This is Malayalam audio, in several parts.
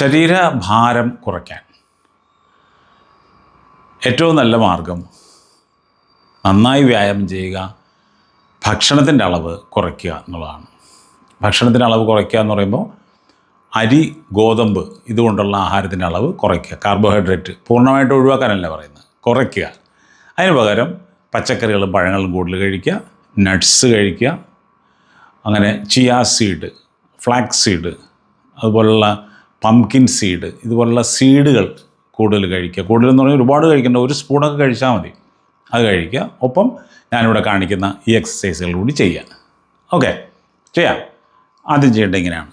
ശരീരഭാരം കുറയ്ക്കാൻ ഏറ്റവും നല്ല മാർഗം നന്നായി വ്യായാമം ചെയ്യുക ഭക്ഷണത്തിന്റെ അളവ് കുറയ്ക്കുക എന്നുള്ളതാണ്. ഭക്ഷണത്തിന്റെ അളവ് കുറയ്ക്കുക എന്ന് പറയുമ്പോൾ അരി ഗോതമ്പ് ഇതുകൊണ്ടുള്ള ആഹാരത്തിന്റെ അളവ് കുറയ്ക്കുക. കാർബോഹൈഡ്രേറ്റ് പൂർണമായിട്ട് ഒഴിവാക്കാനല്ല പറയുന്നത്. കുറയ്ക്കുക. അതിന് പകരം പച്ചക്കറികളും പഴങ്ങളും കൂടുതൽ കഴിക്കുക നട്ട്സ് കഴിക്കുക അങ്ങനെ ചിയാ സീഡ് ഫ്ലാക്സ് സീഡ് അതുപോലുള്ള പംകിൻ സീഡ് ഇതുപോലുള്ള സീഡുകൾ കൂടുതൽ കഴിക്കുക. കൂടുതലെന്ന് പറഞ്ഞാൽ ഒരുപാട് കഴിക്കേണ്ട ഒരു സ്പൂണൊക്കെ കഴിച്ചാൽ മതി. അത് കഴിക്കുക. ഒപ്പം ഞാനിവിടെ കാണിക്കുന്ന ഈ എക്സസൈസുകൾ കൂടി ചെയ്യുക ഓക്കെ ചെയ്യാം. ആദ്യം ചെയ്യേണ്ടത് ഇങ്ങനെയാണ്.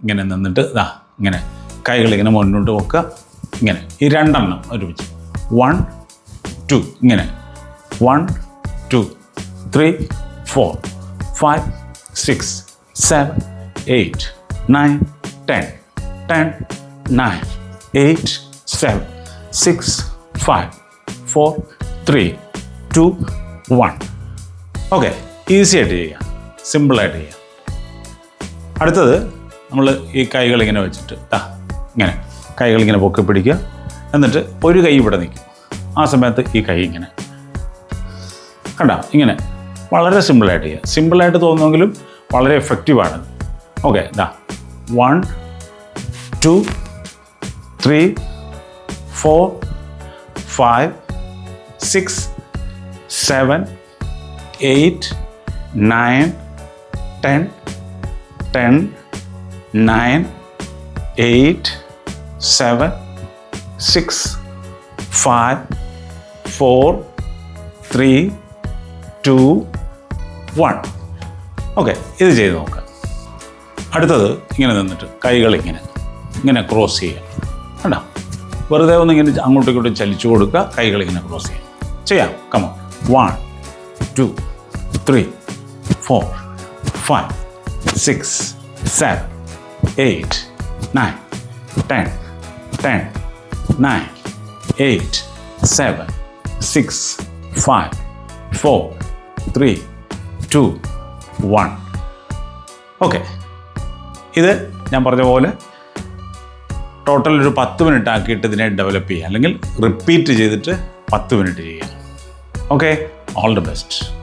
ഇങ്ങനെ നിന്നിട്ട് ഇതാ ഇങ്ങനെ കൈകളിങ്ങനെ മുന്നോട്ട് വെക്കുക. ഇങ്ങനെ ഈ രണ്ടെണ്ണം ഒരുമിച്ച്. വൺ ടു ഇങ്ങനെ. One two three four five six seven eight nine ten ten nine eight seven six five four three two one okay easy ആയിട്ട് ചെയ്യാം. സിമ്പിളായിട്ട് ചെയ്യാം. അടുത്തത് നമ്മൾ ഈ കൈകൾ ഇങ്ങനെ വെച്ചിട്ട് ആ ഇങ്ങനെ കൈകൾ ഇങ്ങനെ പൊക്കി പിടിക്കുക. എന്നിട്ട് ഒരു കൈ ഇവിടെ നിൽക്കും. ആ സമയത്ത് ഈ കൈ ഇങ്ങനെ. കണ്ട ഇങ്ങനെ. വളരെ സിമ്പിളായിട്ട് ചെയ്യുക സിമ്പിളായിട്ട് തോന്നുമെങ്കിലും വളരെ എഫക്റ്റീവാണ് ഓക്കെ ദാ one two three four five six seven eight nine ten ten nine eight seven six five four three two one. Okay ഇത് ചെയ്ത് നോക്കാം. അടുത്തത് ഇങ്ങനെ നിന്നിട്ട് കൈകൾ ഇങ്ങനെ. ഇങ്ങനെ ക്രോസ് ചെയ്യുക കണ്ടോ? വെറുതെ ഒന്ന് ഇങ്ങനെ അങ്ങോട്ടും ഇങ്ങോട്ടും ചലിച്ചു കൊടുക്കുക കൈകൾ ഇങ്ങനെ ക്രോസ് ചെയ്യുക ചെയ്യാം. Come on one two three four five six seven eight nine ten ten nine eight seven six five four three two one okay ഇത് ഞാൻ പറഞ്ഞ പോലെ ടോട്ടൽ ഒരു പത്ത് മിനിറ്റ് ആക്കിയിട്ട് ഇതിനെ ഡെവലപ്പ് ചെയ്യുക. അല്ലെങ്കിൽ റിപ്പീറ്റ് ചെയ്തിട്ട് പത്ത് മിനിറ്റ് ചെയ്യുക. Okay all the best